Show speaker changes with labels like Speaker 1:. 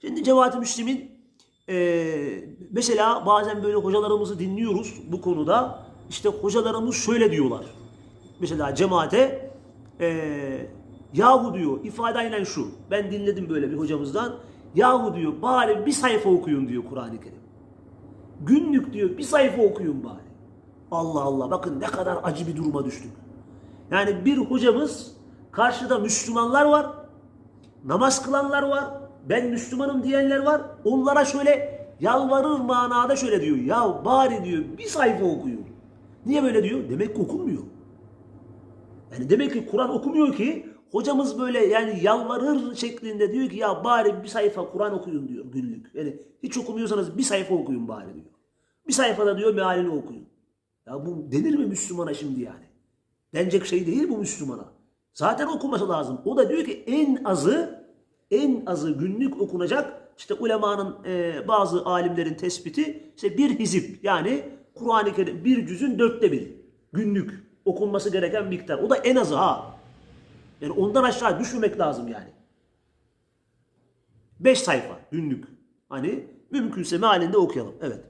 Speaker 1: Şimdi Cemaat-i Müslim'in eee, mesela bazen böyle hocalarımızı dinliyoruz bu konuda. İşte hocalarımız şöyle diyorlar. Mesela cemaate eee yahu diyor ifadeyle şu. Ben dinledim böyle bir hocamızdan. Yahu diyor bari bir sayfa okuyun diyor Kur'an-ı Kerim. Günlük diyor bir sayfa okuyun bari. Allah Allah bakın ne kadar acı bir duruma düştük. Yani bir hocamız karşıda Müslümanlar var, namaz kılanlar var, ben Müslümanım diyenler var. Onlara şöyle yalvarır manada şöyle diyor. Ya bari diyor bir sayfa okuyun. Niye böyle diyor? Demek ki okunmuyor. Yani demek ki Kur'an okumuyor ki hocamız böyle yani yalvarır şeklinde diyor ki ya bari bir sayfa Kur'an okuyun diyor günlük. Yani hiç okumuyorsanız bir sayfa okuyun bari diyor. Bir sayfada diyor mealini okuyun. Ya bu denir mi Müslümana şimdi yani? Denecek şey değil bu Müslümana. Zaten okuması lazım. O da diyor ki en azı en azı günlük okunacak işte ulemanın e, bazı alimlerin tespiti işte bir hizip yani Kur'an-ı Kerim bir cüzün dörtte bir günlük okunması gereken miktar. O da en azı ha. Yani ondan aşağı düşmemek lazım yani. Beş sayfa günlük. Hani mümkünse mealinde okuyalım. Evet.